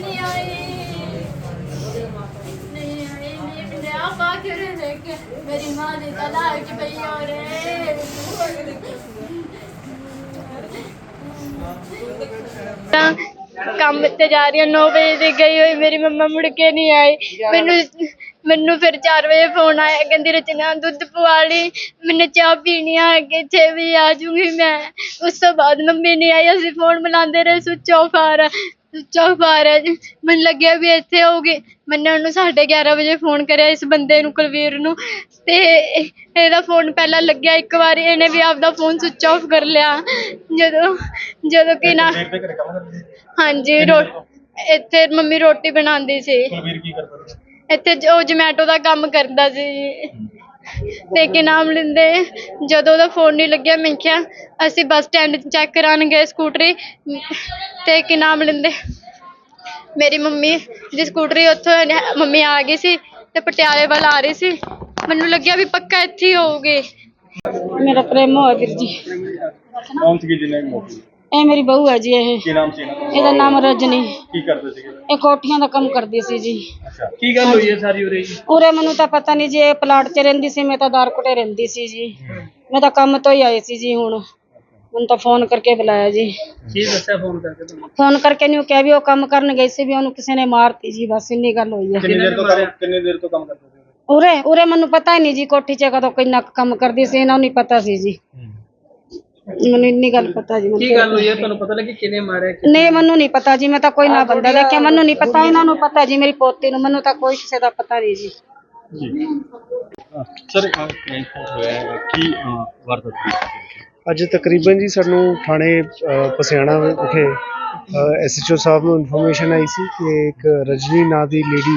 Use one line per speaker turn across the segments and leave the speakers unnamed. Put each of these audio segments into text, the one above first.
ਨਹੀਂ ਆਈ ਨਹੀਂ ਆਈ ਨਹੀਂ ਮਿਲਿਆ ਬਾਕਰ ਦੇਖ ਮੇਰੀ ਮਾਂ ਦੀ ਤਲਾਕ ਪਈ ਹੋ ਰੇ ਤਾਂ ਕੰਮ ਤੇ ਜਾ ਰਹੀ ਹਾਂ 9 ਵਜੇ ਦੀ ਗਈ ਹੋਈ, ਮੇਰੀ ਮੰਮਾ ਮੁੜ ਕੇ ਨਹੀਂ ਆਈ। ਮੈਨੂੰ ਮੈਨੂੰ ਫਿਰ 4 ਵਜੇ ਫੋਨ ਆਇਆ, ਕਹਿੰਦੀ ਰਚਨਾ, ਦੁੱਧ ਪਵਾ ਲਈ, ਮੈਨੂੰ ਚਾਹ ਪੀਣੀ ਆ, ਅੱਗੇ 6 ਵਜੇ ਆ ਜੂੰਗੀ ਮੈਂ। ਉਸ ਤੋਂ ਬਾਅਦ ਮੰਮੀ ਨਹੀਂ ਆਈ, ਅਸੀਂ ਫੋਨ ਮਿਲਾਉਂਦੇ ਰਹੇ ਸੁੱਚ ਆਫ ਆ ਰਿਹਾ। ਆ ਰਿਹਾ ਜੀ। ਮੈਨੂੰ ਲੱਗਿਆ ਵੀ ਇੱਥੇ ਹੋਊਗੀ। ਮੈਨੇ ਉਹਨੂੰ 11:30 ਵਜੇ ਫੋਨ ਕਰਿਆ ਇਸ ਬੰਦੇ ਨੂੰ ਕੁਲਵੀਰ ਨੂੰ। ਤੇ ਇਹਦਾ ਫੋਨ ਪਹਿਲਾਂ ਲੱਗਿਆ ਇੱਕ ਵਾਰੀ। ਇਹਨੇ ਵੀ ਆਪਦਾ ਫੋਨ ਸੁੱਚ ਆਫ ਕਰ ਲਿਆ। ਜਦੋਂ ਜਦੋਂ ਕਿ ਨਾ
ਦੇਰ ਦੇ ਘਰੇ ਕੰਮ ਕਰਦੇ ਸੀ?
ਹਾਂਜੀ ਰੋ ਇੱਥੇ ਮੰਮੀ ਰੋਟੀ ਬਣਾਉਂਦੀ ਸੀ।
ਕੁਲਵੀਰ ਕੀ ਕਰਦਾ ਸੀ?
ਇੱਥੇ ਜੋ ਜਮੈਟੋ ਦਾ ਕੰਮ ਕਰਦਾ ਸੀ ਜੀ। ਤੇ ਕੀ ਨਾਮ ਲੈਂਦੇ। ਜਦੋਂ ਉਹਦਾ ਫੋਨ ਨਹੀਂ ਲੱਗਿਆ, ਮੈਂ ਕਿਹਾ, ਅਸੀਂ ਬੱਸ ਸਟੈਂਡ ਚੈੱਕ ਕਰਾਉਣ ਗਏ ਸਕੂਟਰੀ ਤੇ ਕੀ ਨਾਮ ਲੈਂਦੇ। ਮੇਰੀ ਮੰਮੀ ਦੀ ਸਕੂਟਰੀ ਉੱਥੋਂ ਇਹਨੇ- ਮੰਮੀ ਆ ਗਈ ਸੀ ਤੇ ਪਟਿਆਲੇ ਵੱਲ ਆ ਰਹੀ ਸੀ। ਮੈਨੂੰ ਲੱਗਿਆ ਵੀ ਪੱਕਾ ਇੱਥੇ ਹੀ ਹੋਊਗੀ।
ਮੇਰਾ ਪ੍ਰੇਮ ਹੋਇਆ ਵੀਰ ਜੀ।
ਕੌਣ ਸੀ ਜਿਹਨੇ ਮੌਤ
ਇਹ ਮੇਰੀ ਬਹੂ ਹੈ ਜੀ ਇਹ।
ਕੀ ਨਾਮ ਸੀ ਇਹਨਾਂ ਦਾ?
ਇਹਦਾ ਨਾਮ ਰਜਨੀ।
ਕੀ ਕਰਦੇ ਸੀਗੇ?
ਇਹ ਕੋਠੀਆਂ ਦਾ ਕੰਮ ਕਰਦੀ ਸੀ ਜੀ।
ਅੱਛਾ ਕੀ ਗੱਲ ਹੋਈ ਹੈ ਸਾਰੀ ਉਰੇ ਜੀ?
ਉਰੇ ਮੈਨੂੰ ਤਾਂ ਪਤਾ ਨਹੀਂ ਜੀ ਇਹ ਪਲਾਟ 'ਚ ਰਹਿੰਦੀ ਸੀ ਮੈਂ ਤਾਂ ਦਾਰਕੋਟੇ ਰਹਿੰਦੀ ਸੀ ਜੀ। ਮੈਂ ਤਾਂ ਕੰਮ ਤੋਂ ਹੀ ਆਈ ਸੀ ਜੀ ਹੁਣ। ਮੈਨੂੰ ਤਾਂ ਫੋਨ ਕਰਕੇ ਬੁਲਾਇਆ ਜੀ।
ਕੀ ਦੱਸਿਆ ਫੋਨ ਕਰਕੇ ਤੁਹਾਨੂੰ?
ਫੋਨ ਕਰਕੇ ਨਹੀਂ ਉਹ ਕਿਹਾ ਵੀ ਉਹ ਕੰਮ ਕਰਨ ਗਈ ਸੀ ਵੀ ਉਹਨੂੰ ਕਿਸੇ ਨੇ ਮਾਰਤੀ ਜੀ ਬਸ ਇੰਨੀ ਗੱਲ ਹੋਈ ਹੈ।
ਕਿੰਨੀ ਦੇਰ ਤੋਂ ਕੰਮ ਕਿੰਨੀ ਦੇਰ ਤੋਂ ਕੰਮ ਕਰਦੇ ਸੀ
ਉਰੇ ਉਰੇ ਮੈਨੂੰ ਪਤਾ ਹੀ ਨਹੀਂ ਜੀ ਕੋਠੀ 'ਚ ਕਦੋਂ ਕਿੰਨਾ ਕੁ ਕੰਮ ਕਰਦੀ ਸੀ ਇਹਨਾਂ ਨੂੰ ਨਹੀਂ ਪਤਾ ਸੀ ਜੀ। ਮੈਨੂੰ ਇੰਨੀ ਗੱਲ ਪਤਾ ਜੀ ਕੀ ਗੱਲ ਹੋਈ ਹੈ ਤੁਹਾਨੂੰ ਪਤਾ ਲੱਗੀ ਕਿਹਨੇ ਮਾਰਿਆ ਨਹੀਂ ਮੈਨੂੰ ਨਹੀਂ ਪਤਾ ਜੀ ਮੈਂ ਤਾਂ ਕੋਈ ਨਾ ਬੰਦਾ ਦੇਖਿਆ ਮੈਨੂੰ ਨਹੀਂ ਪਤਾ ਇਹਨਾਂ ਨੂੰ ਪਤਾ ਜੀ ਮੇਰੀ ਪੋਤੀ ਨੂੰ ਮੈਨੂੰ ਤਾਂ ਕੋਈ ਕਿਸੇ ਦਾ ਪਤਾ ਨਹੀਂ ਜੀ।
ਸਰ ਹੋਇਆ ਹੈ ਕੀ
ਅੱਜ ਤਕਰੀਬਨ ਜੀ ਸਾਨੂੰ ਥਾਣੇ ਅ, ਪਸਿਆਣਾ ਵਿਖੇ ਐਸਐਚਓ ਸਾਹਿਬ ਨੂੰ ਇਨਫੋਰਮੇਸ਼ਨ ਆਈ ਸੀ ਕਿ ਇੱਕ ਰਜਨੀ ਨਾਂ ਦੀ ਲੇਡੀ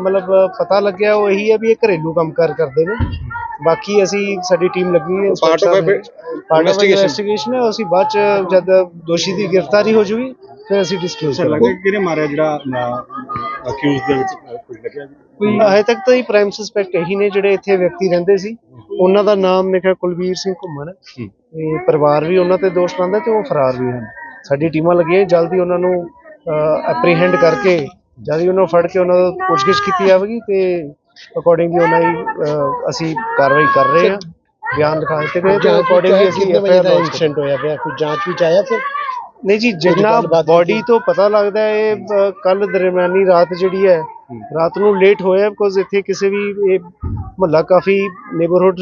ਮਤਲਬ ਪਤਾ ਲੱਗਿਆ ਉਹ ਇਹੀ ਹੈ ਵੀ ਇਹ ਘਰੇਲੂ ਕੰਮਕਾਰ ਕਰਦੇ ਨੇ। ਬਾਕੀ ਅਸੀਂ ਸਾਡੀ ਟੀਮ ਲੱਗੀ ਹੈ ਪਾਰਟ ਆਫ. ਇਨਵੈਸਟੀਗੇਸ਼ਨ ਹੈ ਅਸੀਂ ਬਾਅਦ ਚ ਜਦ ਦੋਸ਼ੀ ਦੀ ਗ੍ਰਿਫਤਾਰੀ ਹੋ ਜੂਗੀ ਫਿਰ ਅਸੀਂ ਡਿਸਕਲੋਜ਼ ਕਰਾਂਗੇ।
ਲੱਗੇ ਕਿਹਨੇ ਮਾਰਿਆ ਜਿਹੜਾ ਅਕਿਊਜ਼ ਦੇ ਵਿੱਚ ਕੁਝ ਲੱਗਿਆ ਜੀ?
ਹਜੇ ਤੱਕ ਤਾਂ ਇਹ ਪ੍ਰਾਈਮ ਸਸਪੈਕਟ ਇਹੀ ਨੇ ਜਿਹੜੇ ਇੱਥੇ ਵਿਅਕਤੀ ਰਹਿੰਦੇ ਸੀ। ਉਹਨਾਂ ਦਾ ਨਾਮ ਮੇਰੇ ਖਿਆਲ ਕੁਲਵੀਰ ਸਿੰਘ ਘੁੰਮਣ ਹੈ। ਤੇ ਪਰਿਵਾਰ ਵੀ ਉਹਨਾਂ ਤੇ ਦੋਸ਼ ਲਾਉਂਦਾ ਤੇ ਉਹ ਫਰਾਰ ਵੀ ਹਨ। ਸਾਡੀ ਟੀਮਾਂ ਲੱਗੀਆਂ ਜਲਦੀ ਉਹਨਾਂ ਨੂੰ ਐਪਰੀਹੈਂਡ ਕਰਕੇ ਜਲਦੀ ਉਹਨਾਂ ਨੂੰ ਫੜ ਕੇ ਉਹਨਾਂ ਦਾ ਪੁੱਛਗਿੱਛ ਕੀਤੀ ਜਾਵੇਗੀ ਤੇ ਅਕੋਰਡਿੰਗਲੀ ਉਹਨਾਂ ਦੀ ਅਹ, ਅਸੀਂ ਕਾਰਵਾਈ ਕਰ ਰਹੇ ਹਾਂ ਬਿਆਨ ਲਿਖਾ ਦਿੱਤੇ ਗਏ ਤੇ
ਜਾਂਚ
ਅਕੋਰਡਿੰਗਲੀ ਅਸੀਂ
ਕਿੰਨੇ ਵਜੇ ਦਾ ਇਨਸੀਡੈਂਟ ਹੋਇਆ ਪਿਆ। ਕੋਈ ਜਾਂਚ ਵਿੱਚ ਆਇਆ ਫਿਰ?
ਨਹੀਂ ਜੀ ਜਿੰਨਾ
ਗੱਲਬਾਤ
ਬਾਡੀ ਤੋਂ ਪਤਾ ਲੱਗਦਾ ਹੈ ਇਹ ਕੱਲ ਦਰਮਿਆਨੀ ਰਾਤ ਜਿਹੜੀ ਹੈ ਰਾਤ ਨੂੰ ਲੇਟ ਹੋਇਆ ਬਿਕੋਜ਼ ਇੱਥੇ ਕਿਸੇ ਵੀ ਇਹ ਮਹੱਲਾ ਕਾਫੀ ਨੇਬਰਹੁੱਡ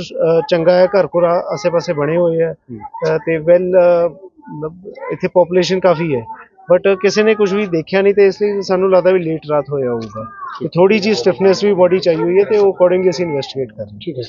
ਚੰਗਾ ਹੈ ਘਰ ਘਰ ਆਸੇ-ਪਾਸੇ ਬਣੇ ਹੋਏ ਹੈ। ਅ, ਤੇ ਵੈਲ ਇੱਥੇ ਪੋਪੂਲੇਸ਼ਨ ਕਾਫੀ ਹੈ। ਬਟ ਕਿਸੇ ਨੇ ਕੁਝ ਵੀ ਦੇਖਿਆ ਨਹੀਂ ਤੇ ਇਸ ਲਈ ਸਾਨੂੰ ਲੱਗਦਾ ਵੀ ਲੇਟ ਰਾਤ ਹੋਇਆ ਹੋਊਗਾ। ਤੇ ਥੋੜੀ ਜੀ ਸਟਿਫਨੈਸ ਵੀ ਬਾਡੀ ਚਾਹੀ ਹੋਈ ਹੈ ਤੇ ਉਹ ਅਕੋਰਡਿੰਗਲੀ ਅਸੀਂ ਇਨਵੈਸਟੀਗੇਟ ਕਰ ਰਹੇ ਹਾਂ।
ਠੀਕ ਹੈ